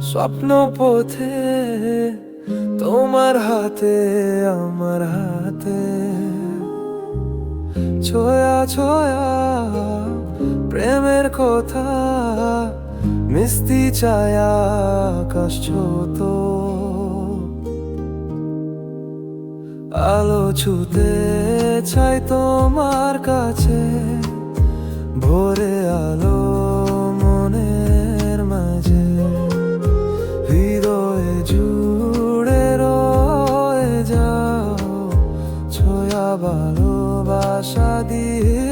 স্বপ্ন পথে, তোমার হাতে, আমার হাতে। ছোয়া ছোয়া, প্রেমের কথা মিস্তি ছায়া আকাশ ছোট। আলো ছুতে চাই তোমার কাছে। ভালোবাসা দিয়ে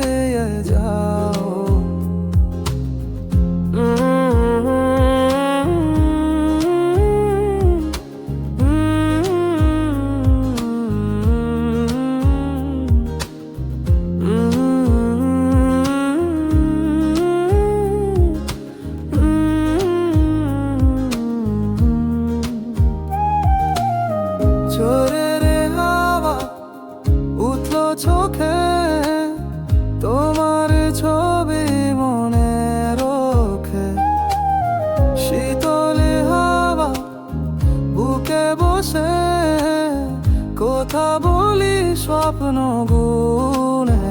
স্বপ্ন গুনে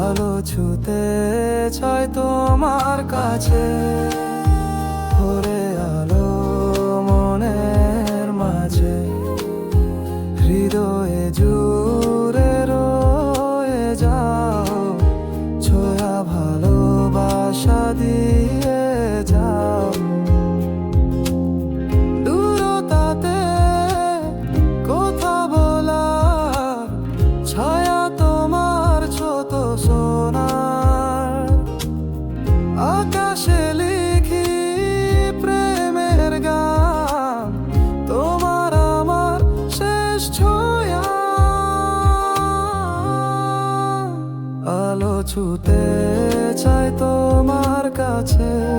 আলো ছুতে চাই তোমার কাছে। ছুতে চাই তোমার কাছে।